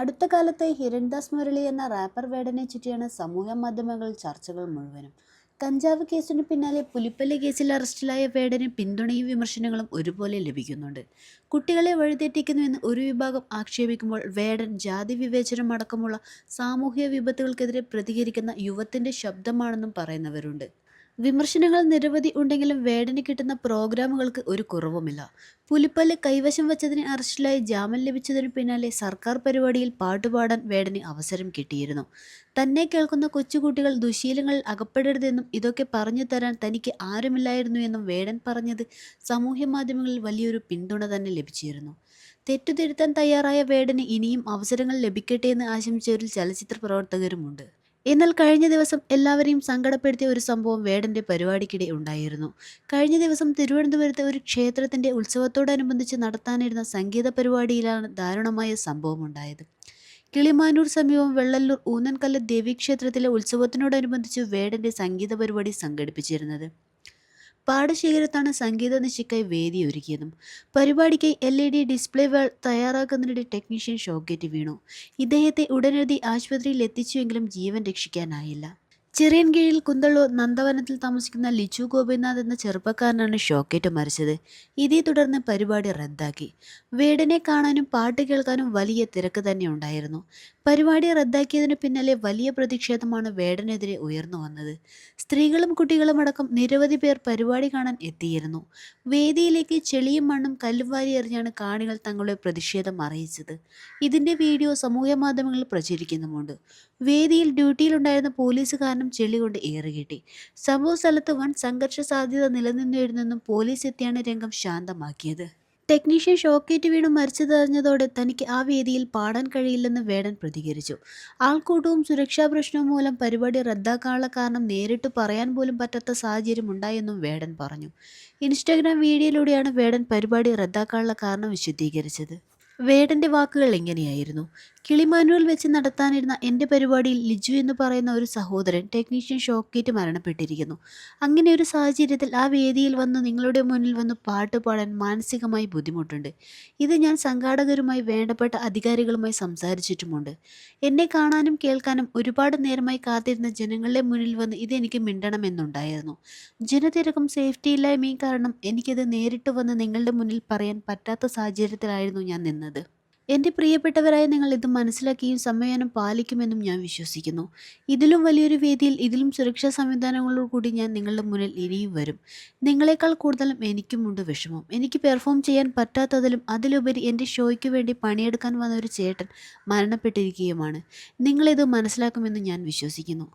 അടുത്ത കാലത്ത് ഹിരൺദാസ് മുരളി എന്ന റാപ്പർ വേടനെ ചുറ്റിയാണ് സമൂഹ മാധ്യമങ്ങളിൽ ചർച്ചകൾ മുഴുവനും. കഞ്ചാവ് കേസിന് പിന്നാലെ പുലിപ്പല്ലി കേസിൽ അറസ്റ്റിലായ വേടന് പിന്തുണയും വിമർശനങ്ങളും ഒരുപോലെ ലഭിക്കുന്നുണ്ട്. കുട്ടികളെ വഴിതെറ്റിക്കുന്നുവെന്ന് ഒരു വിഭാഗം ആക്ഷേപിക്കുമ്പോൾ വേടൻ ജാതി വിവേചനം അടക്കമുള്ള സാമൂഹ്യ വിപത്തുകൾക്കെതിരെ പ്രതികരിക്കുന്ന യുവത്തിന്റെ ശബ്ദമാണെന്നും പറയുന്നവരുണ്ട്. വിമർശനങ്ങൾ നിരവധി ഉണ്ടെങ്കിലും വേടന് കിട്ടുന്ന പ്രോഗ്രാമുകൾക്ക് ഒരു കുറവുമില്ല. പുലിപ്പല്ല് കൈവശം വച്ചതിന് അറസ്റ്റിലായി ജാമ്യം ലഭിച്ചതിന് പിന്നാലെ സർക്കാർ പരിപാടിയിൽ പാട്ടുപാടാൻ വേടന് അവസരം കിട്ടിയിരുന്നു. തന്നെ കേൾക്കുന്ന കൊച്ചുകുട്ടികൾ ദുശീലങ്ങളിൽ അകപ്പെടരുതെന്നും ഇതൊക്കെ പറഞ്ഞു തരാൻ തനിക്ക് ആരുമില്ലായിരുന്നു എന്നും വേടൻ പറഞ്ഞത് സാമൂഹ്യ മാധ്യമങ്ങളിൽ വലിയൊരു പിന്തുണ തന്നെ ലഭിച്ചിരുന്നു. തെറ്റുതിരുത്താൻ തയ്യാറായ വേടന് ഇനിയും അവസരങ്ങൾ ലഭിക്കട്ടെ എന്ന് ആശംസിച്ചവരിൽ ചലച്ചിത്ര പ്രവർത്തകരുമുണ്ട്. എന്നാൽ കഴിഞ്ഞ ദിവസം എല്ലാവരെയും സങ്കടപ്പെടുത്തിയ ഒരു സംഭവം വേടന്റെ പരിപാടിക്കിടെ ഉണ്ടായിരുന്നു. കഴിഞ്ഞ ദിവസം തിരുവനന്തപുരത്തെ ഒരു ക്ഷേത്രത്തിന്റെ ഉത്സവത്തോടനുബന്ധിച്ച് നടത്താനിരുന്ന സംഗീത പരിപാടിയിലാണ് ദാരുണമായ സംഭവം ഉണ്ടായത്. കിളിമാനൂർ സമീപം വെള്ളല്ലൂർ ഊന്നൻകല്ല് ദേവീക്ഷേത്രത്തിലെ ഉത്സവത്തിനോടനുബന്ധിച്ച് വേടന്റെ സംഗീത പരിപാടി സംഘടിപ്പിച്ചിരുന്നത്. പാടശേഖരത്താണ് സംഗീത നിശയ്ക്കായി വേദി ഒരുക്കിയതും. പരിപാടിക്കായി L E D display wall തയ്യാറാക്കുന്നതിനിടെ technician ഷോക്കേറ്റ് വീണു. ഇദ്ദേഹത്തെ ഉടനടി ആശുപത്രിയിൽ എത്തിച്ചുവെങ്കിലും ജീവൻ രക്ഷിക്കാനായില്ല. ചിറയൻകീഴിൽ കുന്തള്ളൂർ നന്ദവനത്തിൽ താമസിക്കുന്ന ലിച്ചു ഗോപിനാഥ് എന്ന ചെറുപ്പക്കാരനാണ് ഷോക്കേറ്റ് മരിച്ചത്. ഇതേ തുടർന്ന് പരിപാടി റദ്ദാക്കി. വീടിനെ കാണാനും പാട്ട് കേൾക്കാനും വലിയ തിരക്ക് തന്നെ ഉണ്ടായിരുന്നു. പരിപാടി റദ്ദാക്കിയതിന് പിന്നാലെ വലിയ പ്രതിഷേധമാണ് വേടനെതിരെ ഉയർന്നു വന്നത്. സ്ത്രീകളും കുട്ടികളും അടക്കം നിരവധി പേർ പരിപാടി കാണാൻ എത്തിയിരുന്നു. വേദിയിലേക്ക് ചെളിയും മണ്ണും കല്ലും വാരി എറിഞ്ഞാണ് കാണികൾ തങ്ങളുടെ പ്രതിഷേധം അറിയിച്ചത്. ഇതിന്റെ വീഡിയോ സമൂഹ മാധ്യമങ്ങളിൽ പ്രചരിക്കുന്നുമുണ്ട്. വേദിയിൽ ഡ്യൂട്ടിയിലുണ്ടായിരുന്ന പോലീസുകാരനും ചെളി കൊണ്ട് ഏറുകെട്ടി സംഭവ സ്ഥലത്ത് വൻ സംഘർഷ സാധ്യത നിലനിന്നിരുന്നെന്നും പോലീസ് എത്തിയാണ് രംഗം ശാന്തമാക്കിയത്. ടെക്നീഷ്യൻ ഷോക്കേറ്റ് വീണ് മരിച്ചതറിഞ്ഞതോടെ തനിക്ക് ആ വേദിയിൽ പാടാൻ കഴിയില്ലെന്ന് വേടൻ പ്രതികരിച്ചു. ആൾക്കൂട്ടവും സുരക്ഷാ പ്രശ്നവും മൂലം പരിപാടി റദ്ദാക്കാനുള്ള കാരണം നേരിട്ട് പറയാൻ പോലും പറ്റാത്ത സാഹചര്യം ഉണ്ടായെന്നും വേടൻ പറഞ്ഞു. ഇൻസ്റ്റാഗ്രാം വീഡിയോയിലൂടെയാണ് വേടൻ പരിപാടി റദ്ദാക്കാനുള്ള കാരണം വിശദീകരിച്ചത്. വേടന്റെ വാക്കുകൾ എങ്ങനെയായിരുന്നു? കിളിമാനുവൽ വെച്ച് നടത്താനിരുന്ന എന്റെ പരിപാടിയിൽ ലിജു എന്ന് പറയുന്ന ഒരു സഹോദരൻ ടെക്നീഷ്യൻ ഷോക്കേറ്റ് മരണപ്പെട്ടിരിക്കുന്നു. അങ്ങനെ ഒരു സാഹചര്യത്തിൽ ആ വേദിയിൽ വന്ന് നിങ്ങളുടെ മുന്നിൽ വന്ന് പാട്ട് പാടാൻ മാനസികമായി ബുദ്ധിമുട്ടുണ്ട്. ഇത് ഞാൻ സംഘാടകരുമായി വേണ്ടപ്പെട്ട അധികാരികളുമായി സംസാരിച്ചിട്ടുമുണ്ട്. എന്നെ കാണാനും കേൾക്കാനും ഒരുപാട് നേരമായി കാത്തിരുന്ന ജനങ്ങളുടെ മുന്നിൽ വന്ന് ഇതെനിക്ക് മിണ്ടണമെന്നുണ്ടായിരുന്നു. ജനതിരക്കും സേഫ്റ്റി ഇല്ലായ്മയും കാരണം എനിക്കിത് നേരിട്ട് വന്ന് നിങ്ങളുടെ മുന്നിൽ പറയാൻ പറ്റാത്ത സാഹചര്യത്തിലായിരുന്നു ഞാൻ നിന്നത്. എന്റെ പ്രിയപ്പെട്ടവരായ നിങ്ങൾ ഇത് മനസ്സിലാക്കിയും സമ്മേളനം പാലിക്കുമെന്നും ഞാൻ വിശ്വസിക്കുന്നു. ഇതിലും വലിയൊരു വേദിയിൽ ഇതിലും സുരക്ഷാ സംവിധാനങ്ങളോട് കൂടി ഞാൻ നിങ്ങളുടെ മുന്നിൽ ഇനിയും വരും. നിങ്ങളെക്കാൾ കൂടുതലും എനിക്കുമുണ്ട് വിഷമം. എനിക്ക് പെർഫോം ചെയ്യാൻ പറ്റാത്തതിലും അതിലുപരി എന്റെ ഷോയ്ക്ക് വേണ്ടി പണിയെടുക്കാൻ വന്ന ഒരു ചേട്ടൻ മരണപ്പെട്ടിരിക്കുകയുമാണ്. നിങ്ങളിത് മനസ്സിലാക്കുമെന്ന് ഞാൻ വിശ്വസിക്കുന്നു.